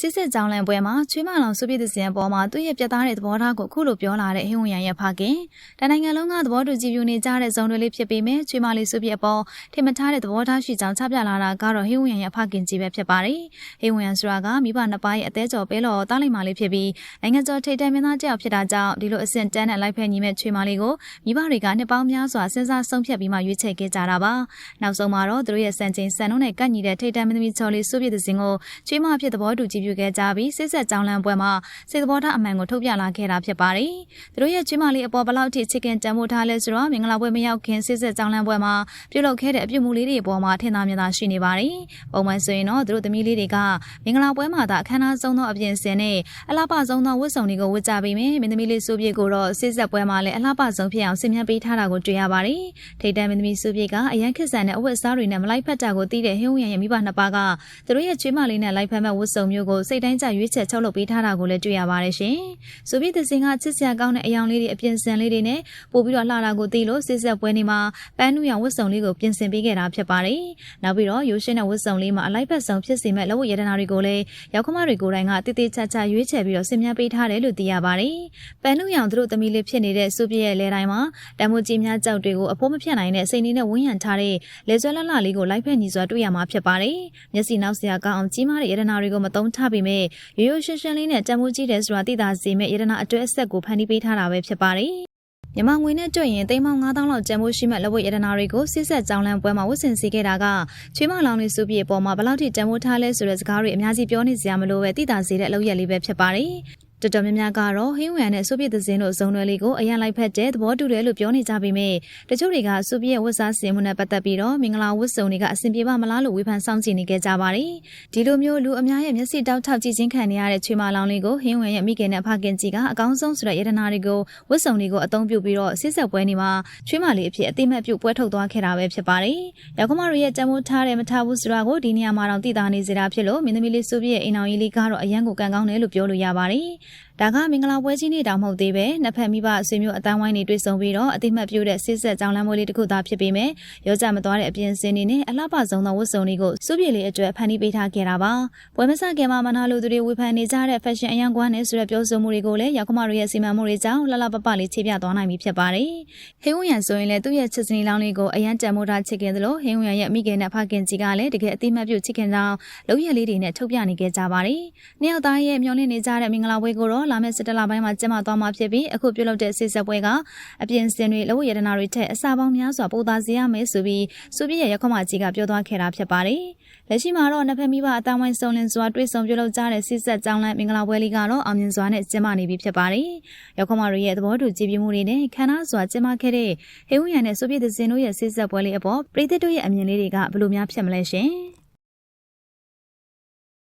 စစ်စစ်ကြောင်းလန့်ပွဲမှာချွေးမလောင်စုပြည့်သစင်ပေါ်မှာသူ့ရဲ့ပြတ်သားတဲ့သဘောထားကိုခုလိုပြောလာတဲ့ဟင်းဝင်ရရဲ့ဖခင်တနိုင်ငံလုံးကသဘောတူကြည်ပြူနေကြတဲ့ဇုံတွေလေးဖြစ်ပေမဲ့ချွေးမလေးစုပြည့်အပေါ်ထင်မထားတဲ့သဘောထားရှိကြောင်းချပြလာတာကတော့ဟင်းဝင်ရရဲ့ဖခင်ကြီးပဲဖြစ်ပါတယ်ဟင်းဝင်ရဆိုတာကမိဘနှစ်ပါးရဲ့အသေးကြော်ပဲလော်တားလိုက်မှလေးဖြစ်ပြီးနိုင်ငံကျော်ထိတ်တန့်မင်းသားတယောက်ဖြစ်တာကြောင့်ဒီလိုအဆင့်တန်းနဲ့လိုက်ဖက်ညီမဲ့ချွေးမလေးကိုမိဘတွေကနှစ်ပေါင်းများစွာစဉ်းစားဆုံးဖြတ်ပြီးမှရွေးချယ်ခဲ့ကြတာပါနောက်ဆုံးမှာတော့သူတို့ရဲ့စံချိန်စံနှုန်းနဲ့ကန့်ညီတဲ့ထိတ်တန့်မင်းသမီးချော်လေးစုပြည့်သစင်ကိုချွေးမဖြစ်သဘောတူကြည်ပြူခဲ့ကြပြီးစစ်ဆက်ကြောင်းလန့်ပွဲမှာစေသဘောထားအမှန်ကိုထုတ်ပြလာခဲ့တာဖြစ်ပါတယ်။သူတို့ရဲ့ကျွေးမလေးအပေါ်ဘလောက်ထိချစ်ခင်တန်ဖိုးထားလဲဆိုတော့မင်္ဂလာပွဲမရောက်ခင်စစ်ဆက်ကြောင်းလန့်ပွဲမှာပြုလုပ်ခဲ့တဲ့အပြုမှုလေးတွေအပေါ်မှာထင်သာမြင်သာရှိနေပါတယ်။ပုံမှန်ဆိုရင်တော့သူတို့သမီးလေးတွေကမင်္ဂလာပွဲမှာသာအခမ်းအနားဆုံးသောအပြင်ဆင်နဲ့အလှပဆုံးသောဝတ်စုံတွေကိုဝတ်ကြပြီးမြင်မင်းသမီးလေးစုပြေကိုတော့စစ်ဆက်ပွဲမှာလည်းအလှပဆုံးဖြစ်အောင်ဆင်မြန်းပေးထားတာကိုတွေ့ရပါတယ်။ထိတ်တန့်မင်းသမီးစုပြေကအရန်ခက်ဆန်တဲ့အဝတ်အစားတွေနဲ့မလိုက်ဖက်တာကိုသိတဲ့ဟင်းဝင်ရဲ့မိဘနှစ်ပါးကသူတို့ရဲ့ကျွေးမလေးနဲ့လိုက်ဖက်မဲ့ဝတ်စုံမျိုးကိုစိတ်တိုင်းကျရွေးချယ်ချုပ်လုပ်ပေးထားတာကိုလည်းတွေ့ရပါတယ်ရှင်။ဆိုဗီယက်သစင်ကချစ်စရာကောင်းတဲ့အယောင်လေးတွေအပြင်ဆင်လေးတွေနဲ့ပို့ပြီးတော့လှတာကိုသိလို့စစ်ဆက်ပွဲနေမှာပန်းနူရောင်ဝတ်စုံလေးကိုပြင်ဆင်ပေးခဲ့တာဖြစ်ပါတယ်။နောက်ပြီးတော့ရိုးရှင်းတဲ့ဝတ်စုံလေးမှာအလိုက်ဖက်စုံဖြစ်စေမဲ့လက်ဝတ်ရတနာတွေကိုလည်းရောက်ခမတွေကိုယ်တိုင်ကတိတိကျကျရွေးချယ်ပြီးတော့ဆင်မြန်းပေးထားတယ်လို့သိရပါတယ်။ပန်းနူရောင်သူတို့သမီးလေးဖြစ်နေတဲ့ဆိုဗီယက်လဲတိုင်းမှာတံမိုးကြီးများကြောက်တွေကိုအဖိုးမဖြတ်နိုင်တဲ့စိတ်နေနဲ့ဝန်းရံထားတဲ့လေဆွဲလှလှလေးကိုလိုက်ဖက်ညီစွာတွေ့ရမှာဖြစ်ပါတယ်။မျက်စိနောက်စရာကောင်းအောင်ကြီးမားတဲ့ရတနာတွေကိုမသုံးချပေမဲ့ရိုးရိုးရှင်းရှင်းလေးနဲ့တံမိုးကြီးတယ်ဆိုတာသိတာစီမဲ့ရတနာအတွဲအဆက်ကိုဖန်တီးပေးထားတာပဲဖြစ်ပါတယ်။မြန်မာငွေနဲ့ကြွရင်သိန်းပေါင်း9000လောက်ကျန်ဖို့ရှိမဲ့လက်ဝတ်ရတနာတွေကိုစစ်ဆက်ကြောင်းလန့်ပွဲမှာဝတ်ဆင်စေခဲ့တာကချွေးမလောင်လေးစုပြည့်ပေါ်မှာဘယ်လောက်ထိတန်ဖိုးထားလဲဆိုတဲ့စကားတွေအများကြီးပြောနေစရာမလိုပဲသိတာစေတဲ့အလုပ်ရလေးပဲဖြစ်ပါတယ်။ တော်တော်များများကတော့ဟင်းဝင်နဲ့ဆိုဗီယက်သစင်းတို့ဇုံတွေလေးကိုအရန်လိုက်ဖက်တဲ့သဘောတူတယ်လို့ပြောနေကြပေမဲ့တချို့တွေကဆိုဗီယက်ဝတ်စားစင်မှုနဲ့ပတ်သက်ပြီးတော့မင်္ဂလာဝတ်စုံတွေကအဆင်ပြေပါမလားလို့ဝေဖန်စောင့်ကြည့်နေကြကြပါတယ်။ဒီလိုမျိုးလူအများရဲ့မျက်စိတောက်ထောက်ကြည့်ချင်းခံနေရတဲ့ချွေမလောင်လေးကိုဟင်းဝင်ရဲ့မိခင်နဲ့ဖခင်ကြီးကအကောင်းဆုံးဆိုတဲ့ယတနာတွေကိုဝတ်စုံတွေကိုအသုံးပြုပြီးတော့ဆစ်ဆက်ပွဲနေမှာချွေမလေးအဖြစ်အတိမတ်ပြုပွဲထုတ်သွားခဲ့တာပဲဖြစ်ပါတယ်။ရောက်ခမတို့ရဲ့ကြံမိုးထားတယ်မထားဘူးဆိုတာကိုဒီနေရာမှာတော့သိတာနေစေတာဖြစ်လို့မင်းသမီးလေးဆိုဗီယက်အိမ်အောင်ကြီးလေးကတော့အရန်ကိုကန်ကောင်းတယ်လို့ပြောလို့ရပါတယ်။ ဒါကမင်္ဂလာပွဲကြီးနေ့တောင်မဟုတ်သေးပဲနှစ်ဖက်မိဘဆွေမျိုးအတန်းဝိုင်းတွေတွေ့ဆုံပြီးတော့အတိမတ်ပြုတဲ့စစ်ဆက်ကြောင်းလမ်းမွေးလေးတစ်ခုသာဖြစ်ပေမဲ့ရောကြမသွားတဲ့အပြင်စင်နေနဲ့အလှပဆုံးသောဝတ်စုံတွေကိုစုပြေလေးအတွက်ဖန်တီးပေးထားခဲ့တာပါပွဲမစခင်မှာမနာလိုသူတွေဝေဖန်နေကြတဲ့ fashion အရန်ကွမ်းနဲ့ဆိုတဲ့ပြောဆိုမှုတွေကိုလည်းရောက်ခမတို့ရဲ့စီမံမှုတွေကြောင့်လှလှပပလေးခြေပြသွားနိုင်ပြီဖြစ်ပါတယ်ဟင်းဝရန်ဆိုရင်လည်းသူ့ရဲ့ချစ်စနီလောင်းလေးကိုအရန်တန်မိုးထားချစ်ခင်သလိုဟင်းဝရန်ရဲ့မိခင်နဲ့ဖခင်ကြီးကလည်းတကယ်အတိမတ်ပြုချစ်ခင်ကြောင်းလုံရလေးတွေနဲ့ထုတ်ပြနေခဲ့ကြပါတယ်နှစ်ယောက်သားရဲ့မျောလင့်နေကြတဲ့မင်္ဂလာပွဲကိုတော့လာမယ့်စက်တလပိုင်းမှာကျင်းပသွားမှာဖြစ်ပြီးအခုပြုလုပ်တဲ့ဆေးဆက်ပွဲကအပြင်စင်တွေလဝရတနာတွေထက်အစာပေါင်းများစွာပိုသာစေရမယ်ဆိုပြီးစုပြည့်ရဲ့ရခမကြီးကပြောသွားခဲ့တာဖြစ်ပါတယ်။လက်ရှိမှာတော့နှစ်ဖက်မိဘအတန်းဝိုင်းစုံလင်စွာတွေ့ဆုံပြုလုပ်ကြတဲ့ဆေးဆက်ကြောင်းလမ်းမင်္ဂလာပွဲလေးကတော့အောင်မြင်စွာနဲ့ကျင်းပနေပြီဖြစ်ပါတယ်။ရခမတို့ရဲ့သဘောတူကြည်ပြမှုတွေနဲ့ခန္ဓာစွာကျင်းပခဲ့တဲ့ဟေဝရန်နဲ့စုပြည့်သစင်တို့ရဲ့ဆေးဆက်ပွဲလေးအပေါ်ပြည်သက်တို့ရဲ့အမြင်လေးတွေကဘယ်လိုများဖြစ်မလဲရှင်။